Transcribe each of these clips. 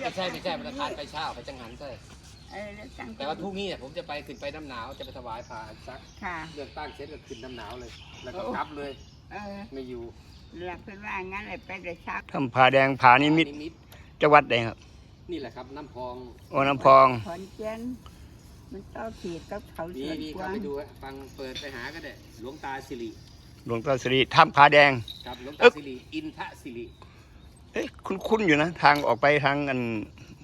ไม่ใช่ไม่ใช่มันทานไปเช้าไปจังหันใช่เออแล้วตั้งแต่ว่าพรุ่งนี้เนี่ยผมจะไปขึ้นไปน้ำหนาวจะไปถวายพระซักค่ะเรื่องตั้งเสร็จก็ขึ้นน้ำหนาวเลย แล้วก็กลับเลยเออไม่อยู่หลักเป็นว่างั้นเลยไปแต่เช้าถ้ำผาแดงผานิมิตรนิมิตจังหวัดใดครับนี่แหละครับน้ำพองโอน้ำพอง ขอนแก่นมันต่อขีดกับเขามีสวนมีกเข้าวางไปดูฮะฟังเปิดไปหาก็ได้หลวงตาสิริหลวงตาสิริถ้ำผาแดง ครับหลวงเอ๊ะตาสิริอินทสิริ เอ๊ะคุ้นๆอยู่นะ ทางออกไปทางอัน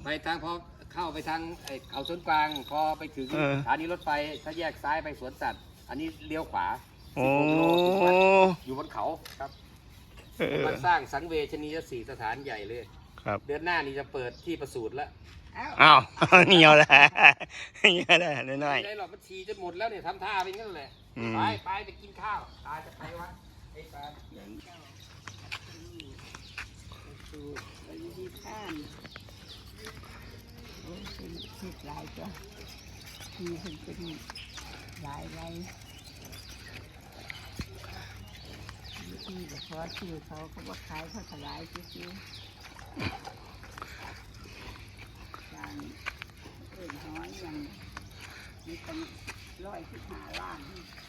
ไปทางพอเข้าไปทางไอ้เขาสวนกลาง พอไปถึงเออ สถานีรถไฟถ้าแยกซ้ายไปสวนสัตว์ อันนี้เลี้ยวขวาโอ้16โลถึงวัดอยู่บนเขาครับเออมันสร้างสังเวชนียสีสถานใหญ่เลย ครับ เดือนหน้านี่จะเปิดที่ประสูติแล้วเอ้าอ้าวเหี่ยวแล้วเหี่ยวแล้วน้อย ไม่ได้หรอกมันฉี่จนหมดแล้วเนี่ยทำท่าเป็นงั้นแหละอืม ไปไปไปกินข้าวตาจะไปวะไอ้ตา เดี๋ยวเจ้าสูไปที่ข้านโอ้ยเป็นสิบหลาย จ้ะมีเป็นเป็นหลายไรที่แต่พอชื่อเขาเขาว่าขายเขาถวายซื้อๆการเอ็นห้อยอย่างมีตั้งร้อยสิบห้าล้าน ๆ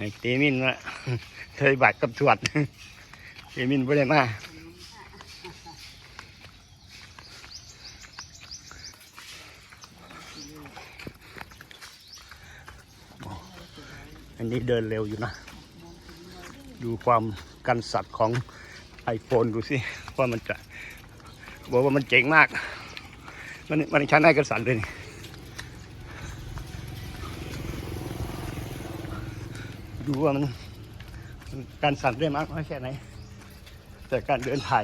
ไอ้เตมินละเคยบัตรกับตรวจเตมินบ่ได้มาอันนี้เดินเร็วอยู่นะ ดูความกันสัตว์ของ iPhone ดูสิว่ามันจะบอกว่ามันเจ๋งมาก มันมันใช้ได้กันสัตว์เลยนี่ ดูว่ามันการสั่นได้มากน้อยแค่ไหน แต่การเดินถ่าย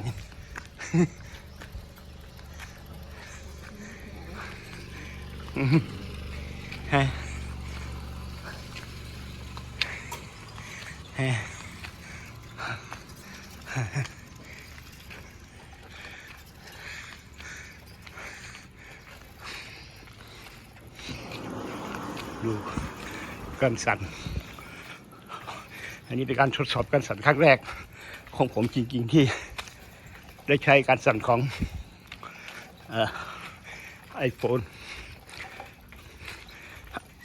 ฮะดูการสั่น อันนี้เป็นการทดสอบการสั่นครั้งแรก ของผมจริง ๆ ที่ได้ใช้การสั่นของไอโฟน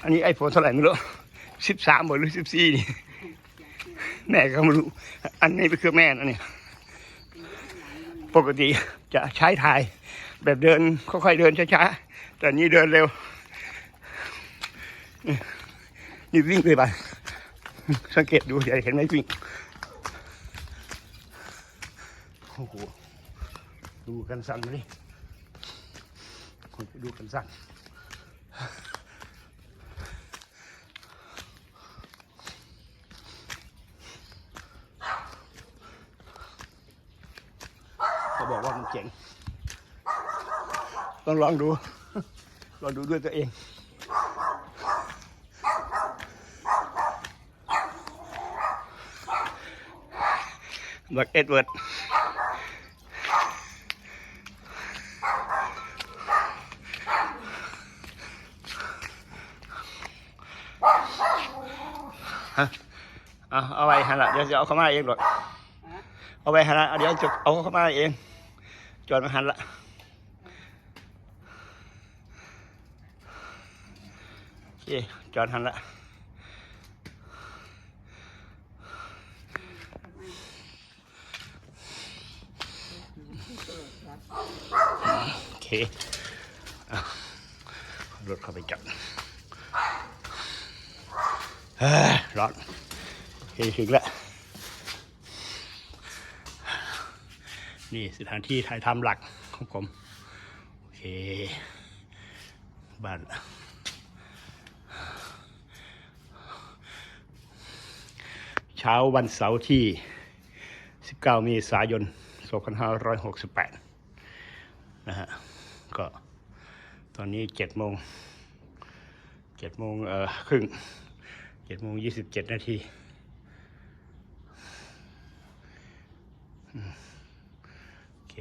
อันนี้ไอโฟนเท่าไหร่ไม่รู้สิบสามหรือสิบสี่นี่แม่ก็ไม่รู้ อันนี้เป็นเครื่องแม่นะเนี่ยปกติจะใช้ถ่ายแบบเดินค่อยๆเดินช้าๆแต่นี่เดินเร็วนี่วิ่งเลยไป สังเกตดูอย่เห็นไหมวิ่งโอ้โหดูกันสั่นเลยดูกันสั่นเขาบอกว่ามันเจ๋งต้องลองดู ลองดูด้วยตัวเอง บักเอ็ดเวิร์ดเอาเอาไว้หันละเดี๋ยวจะเอาเข้ามาเองหรอกเอาไว้หันละเดี๋ยวจะเอาเข้ามาเอง จอดมาหันละโอเคจอดหันละ โอเคอะเอารถเข้าไปจับร้อนโอเคถึงแล้ว นี่สถานที่ถ่ายทำหลักของผม โอเค บ้านเช้าวันเสาร์ที่ 19 เมษายน 2568 นะฮะ ก็ตอนนี้เจ็ดโมงเจ็ดโมงเอ่อครึ่งเจ็ดโมงยี่สิบเจ็ดนาทีโอเค